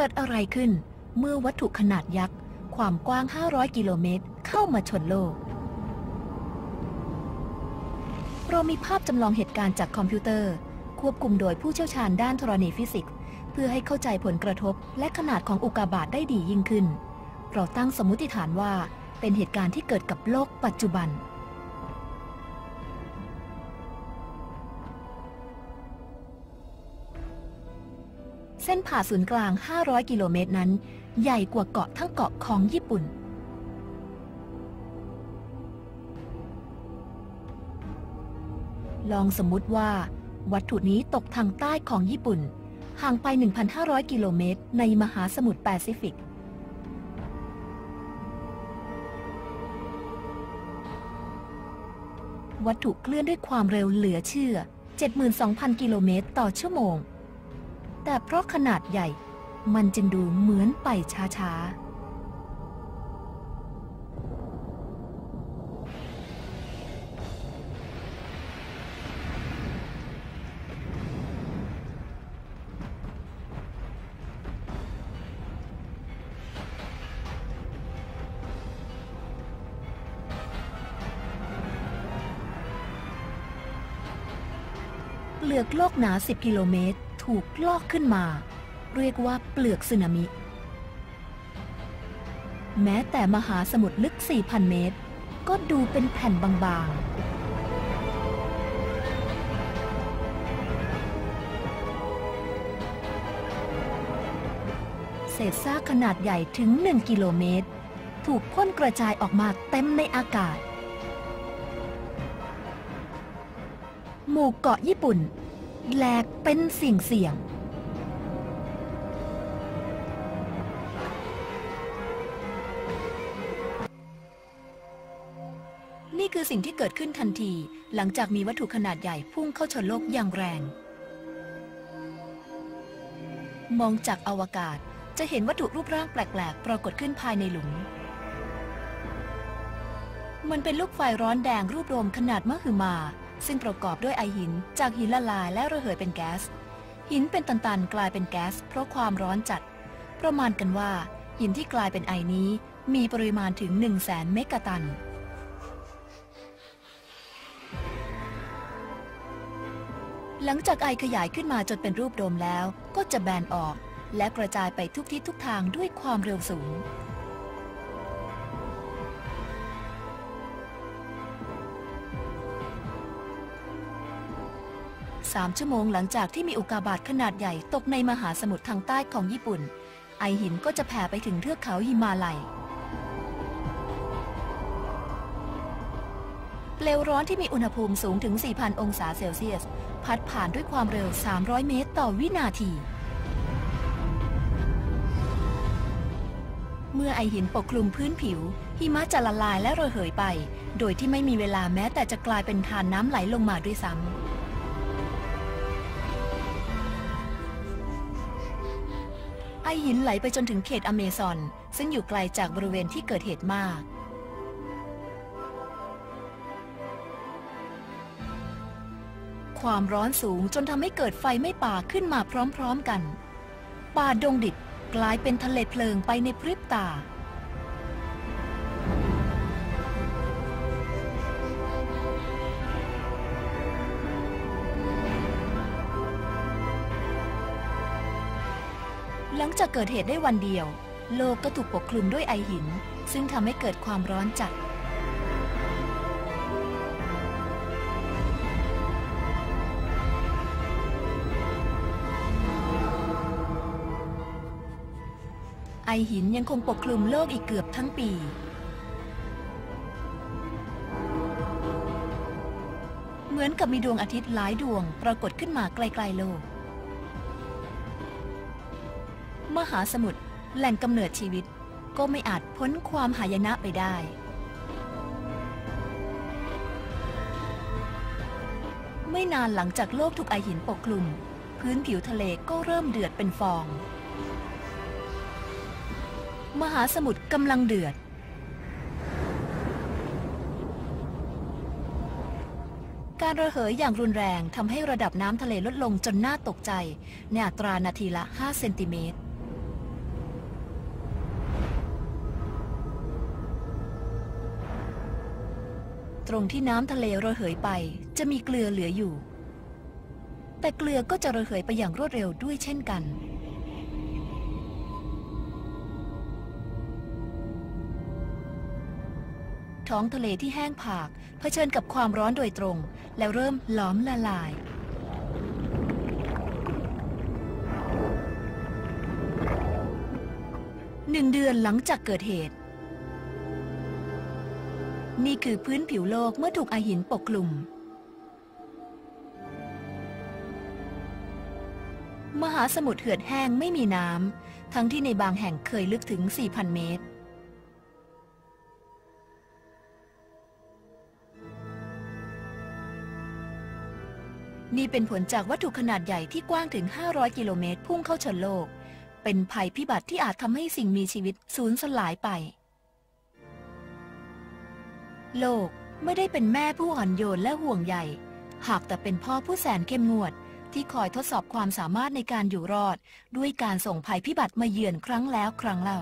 กิดอะไรขึ้น เมื่อวัตถุขนาดยักษ์ ความกว้าง 500 กิโลเมตร เข้ามาชนโลก เรามีภาพจำลองเหตุการณ์จากคอมพิวเตอร์ ควบคุมโดยผู้เชี่ยวชาญด้านธรณีฟิสิกส์ เพื่อให้เข้าใจผลกระทบและขนาดของอุกกาบาตได้ดียิ่งขึ้น เราตั้งสมมติฐานว่า เป็นเหตุการณ์ที่เกิดกับโลกปัจจุบัน เส้นผ่าศูนย์กลาง 500 กิโลเมตรนั้น ใหญ่กว่าเกาะทั้งเกาะของญี่ปุ่น ลองสมมุติว่า วัตถุนี้ตกทางใต้ของญี่ปุ่น ห่างไป 1,500 กิโลเมตร ในมหาสมุทรแปซิฟิกวัตถุเคลื่อนด้วยความเร็วเหลือเชื่อ 72,000 กิโลเมตรต่อชั่วโมง แต่เพราะขนาดใหญ่มันจึงดูเหมือนไปช้าๆเปลือกโลกหนา 10 กิโลเมตร ถูกลอกขึ้นมา เรียกว่าเปลือกสึนามิ แม้แต่มหาสมุทรลึก 4,000 เมตร ก็ดูเป็นแผ่นบางๆ เศษซากขนาดใหญ่ถึง 1 กิโลเมตร ถูกพ่นกระจายออกมาเต็มในอากาศ หมู่เกาะญี่ปุ่น แหลกเป็นเสี่ยงเสี่ยงนี่คือสิ่งที่เกิดขึ้นทันที หลังจากมีวัตถุขนาดใหญ่พุ่งเข้าชนโลกอย่างแรง มองจากอวกาศจะเห็นวัตถุรูปร่างแปลก ๆ ปรากฏขึ้นภายในหลุม มันเป็นลูกไฟร้อนแดงรูปโดมขนาดมหึมา ซึ่งประกอบด้วยไอหิน จากหินละลายและระเหยเป็นแก๊ส หินเป็นตันๆ กลายเป็นแก๊สเพราะความร้อนจัด ประมาณกันว่า หินที่กลายเป็นไอนี้ มีปริมาณถึง 1 0 0 0 0แสนเมกะตัน หลังจากไอขยายขึ้นมาจนเป็นรูปโดมแล้ว ก็จะแบนออก และกระจายไปทุกทิศทุกทางด้วยความเร็วสูง สามชั่วโมงหลังจากที่มีอุกกาบาตขนาดใหญ่ตกในมหาสมุทรทางใต้ของญี่ปุ่น ไอหินก็จะแผ่ไปถึงเทือกเขาหิมาลัยเปลวร้อนที่มีอุณหภูมิสูงถึง 4,000 องศาเซลเซียส พัดผ่านด้วยความเร็ว 300 เมตรต่อวินาที เมื่อไอหินปกคลุมพื้นผิว หิมะจะละลายและระเหยไป โดยที่ไม่มีเวลาแม้แต่จะกลายเป็นทานน้ำไหลลงมาด้วยซ้ำ หินไหลไปจนถึงเขตอเมซอน ซึ่งอยู่ไกลจากบริเวณที่เกิดเหตุมาก ความร้อนสูงจนทำให้เกิดไฟไม่ป่าขึ้นมาพร้อมๆกัน ป่าดงดิบกลายเป็นทะเลเพลิงไปในพริบตา หลังจากเกิดเหตุได้วันเดียว โลกก็ถูกปกคลุมด้วยไอหิน ซึ่งทำให้เกิดความร้อนจัด ไอหินยังคงปกคลุมโลกอีกเกือบทั้งปี เหมือนกับมีดวงอาทิตย์หลายดวงปรากฏขึ้นมาไกลๆโลก มหาสมุทรแหล่งกำเนิดชีวิต ก็ไม่อาจพ้นความหายนะไปได้ ไม่นานหลังจากโลกถูกไอหินปกคลุม พื้นผิวทะเลก็เริ่มเดือดเป็นฟอง มหาสมุทรกำลังเดือด การระเหยอย่างรุนแรงทำให้ระดับน้ำทะเลลดลงจนน่าตกใจ ในอัตรานาทีละ 5 เซนติเมตร ตรงที่น้ำทะเลระเหยไป จะมีเกลือเหลืออยู่ แต่เกลือก็จะระเหยไปอย่างรวดเร็วด้วยเช่นกัน ท้องทะเลที่แห้งผากเผชิญกับความร้อนโดยตรง แล้วเริ่มหลอมละลายหนึ่งเดือนหลังจากเกิดเหตุ นี่คือพื้นผิวโลกเมื่อถูกไอหินปกคลุม มหาสมุทรเหือดแห้งไม่มีน้ำ ทั้งที่ในบางแห่งเคยลึกถึง 4,000 เมตร นี่เป็นผลจากวัตถุขนาดใหญ่ที่กว้างถึง 500 กิโลเมตรพุ่งเข้าชนโลก เป็นภัยพิบัติที่อาจทำให้สิ่งมีชีวิตสูญสลายไป โลกไม่ได้เป็นแม่ผู้อ่อนโยนและห่วงใยหากแต่เป็นพ่อผู้แสนเข้มงวด ที่คอยทดสอบความสามารถในการอยู่รอด ด้วยการส่งภัยพิบัติมาเยือนครั้งแล้วครั้งเล่า